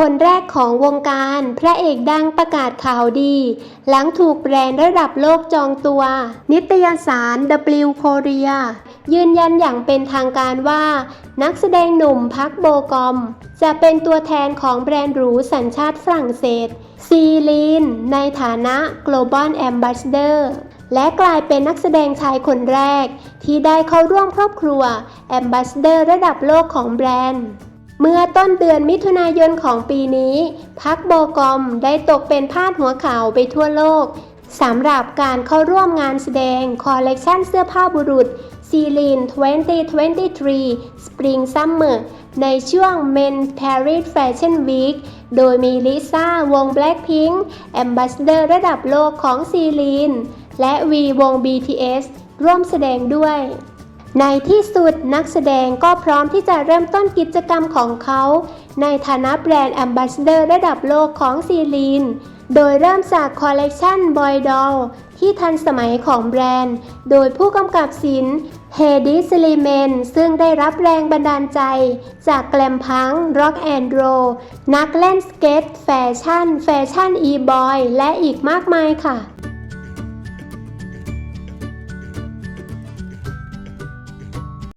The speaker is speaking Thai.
คนแรกของวงการพระเอกดังประกาศข่าวดี หลังถูกแบรนด์ระดับโลกจองตัว นิตยสาร W Korea ยืนยันอย่างเป็นทางการว่า นักแสดงหนุ่มพักโบกอม จะเป็นตัวแทนของแบรนด์หรูสัญชาติฝรั่งเศส ซีลีน ในฐานะ Global Ambassador และกลายเป็นนักแสดงชายคนแรก ที่ได้เข้าร่วมครอบครัว Ambassador ระดับโลกของแบรนด์ เมื่อต้นเดือนมิถุนายนของปีนี้พักโบกอมได้ตกเป็นพาดหัวข่าวไปทั่วโลกสำหรับการเข้าร่วมงานแสดงคอลเลกชันเสื้อผ้าบุรุษซีลีน 2023 Spring Summer ในช่วง Men Paris Fashion Week โดยมีลิซ่าวง Blackpink Ambassador ระดับโลกของซีลีน และวีวง BTS ร่วมแสดงด้วย ในที่สุดนักแสดงก็พร้อมที่จะเริ่มต้นกิจกรรมของเขา ในฐานะแบรนด์แอมบ s สเดอร์ระดับโลกของซีลีน โดยเริ่มจากคอลเลกชันบอยดอลที่ทันสมัยของแบรนด์ โดยผู้กำกับสินเฮดิสลีเมนซึ่งได้รับแรงบันดาลใจ จากแกลมพังร็อกแอนด์โรนักเล่นสเก็ต แฟชั่น แฟชั่นอีบอย และอีกมากมายค่ะ